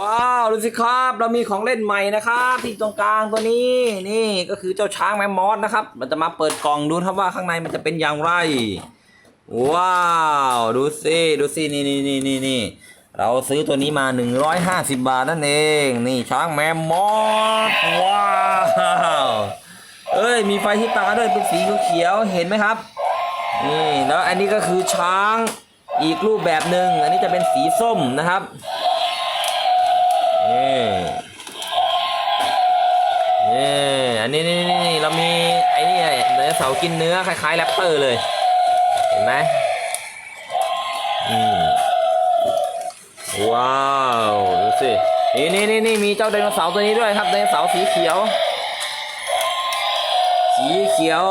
ว้าวดูสิครับเรามีของเล่นใหม่นะครับที่ตรงกลางตัวนี้นี่ก็คือเจ้าช้างแมมมอสนะครับ มันจะมาเปิดกล่องดูครับว่าข้างในมันจะเป็นอย่างไรว้าวดูสิดูสินี่นี่นี่นี่นี่เราซื้อตัวนี้มา 150 บาทนั่นเอง นี่ช้างแมมมอสว้าวเอ้ยมีไฟที่ตาด้วยเป็นสีเขียวเห็นไหมครับนี่แล้วอันนี้ก็คือช้างอีกรูปแบบหนึ่งอันนี้จะเป็นสีส้มนะครับนี่ นี่อันนี้นี่นี่นี่เรามีไอ้นี่เนื้อเสากินเนื้อคล้ายๆแรปเตอร์เลย เห็นไหมอืมว้าวดูสินี่นี่นี่นี่มีเจ้าไดโนเสาร์ตัวนี้ด้วยครับไดโนเสาร์สีเขียว สีเขียว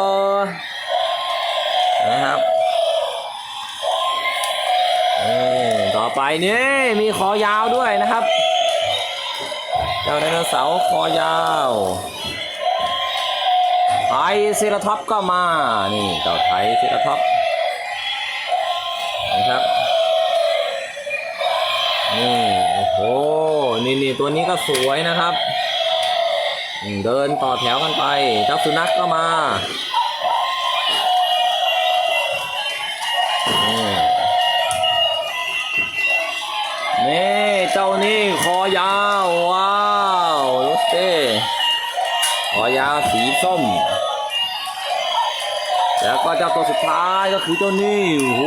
นะครับต่อไปนี่มีคอยาวด้วยนะครับ เจ้าไดโนเสาร์คอยาว ไทรเซราท็อปก็มา นี่เจ้าไทรเซราท็อปนะครับ นี่ โอ้โห นี่นี่ตัวนี้ก็สวยนะครับ เดินต่อแถวกันไปเจ้าสุนัขก็มานี่นี่เจ้านี่คอยาวว้า อยาวสีส้ม แล้วก็เจ้าตัวสุดท้ายก็คือเจ้านี่โอ้โห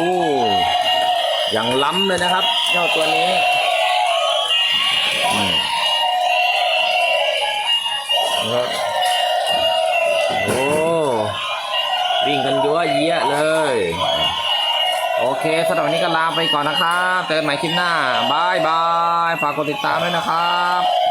อย่างล้ำเลยนะครับ เจ้าตัวนี้อืมนะครับโอ้วิ่งกันเยั่วเยี้ยเลย โอเคสำหรับวันนี้ก็ลาไปก่อนนะครับเจอกันใหม่คลิปหน้าบายบาย ฝากกดติดตามด้วยนะครับ